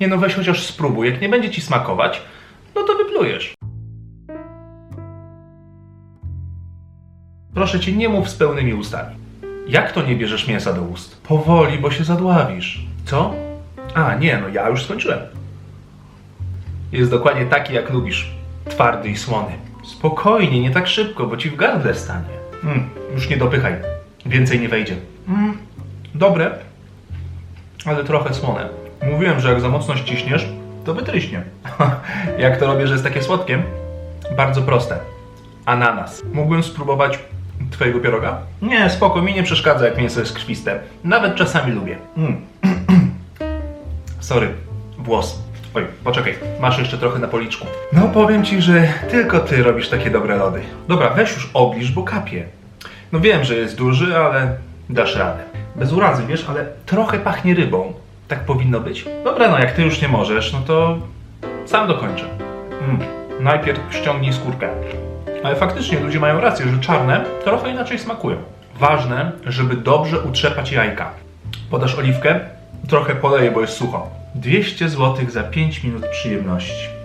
Nie no, weź chociaż spróbuj. Jak nie będzie ci smakować, no to wyplujesz. Proszę cię, nie mów z pełnymi ustami. Jak to nie bierzesz mięsa do ust? Powoli, bo się zadławisz. Co? A, nie, no ja już skończyłem. Jest dokładnie taki, jak lubisz. Twardy i słony. Spokojnie, nie tak szybko, bo ci w gardle stanie. Mm, już nie dopychaj. Więcej nie wejdzie. Mm, dobre, ale trochę słone. Mówiłem, że jak za mocno ściśniesz, to wytryśnie. jak to robię, że jest takie słodkie? Bardzo proste. Ananas. Mógłbym spróbować twojego pieroga? Nie, spoko, mi nie przeszkadza, jak mięso jest krwiste. Nawet czasami lubię. Mm. Sorry, włos. Oj, poczekaj, masz jeszcze trochę na policzku. No powiem ci, że tylko ty robisz takie dobre lody. Dobra, weź już obliż, bo kapie. No wiem, że jest duży, ale dasz radę. Bez urazy, wiesz, ale trochę pachnie rybą. Tak powinno być. Dobra, no jak ty już nie możesz, no to sam dokończę. Mm. Najpierw ściągnij skórkę. Ale faktycznie ludzie mają rację, że czarne trochę inaczej smakują. Ważne, żeby dobrze utrzepać jajka. Podasz oliwkę, trochę poleję, bo jest sucho. 200 zł za 5 minut przyjemności.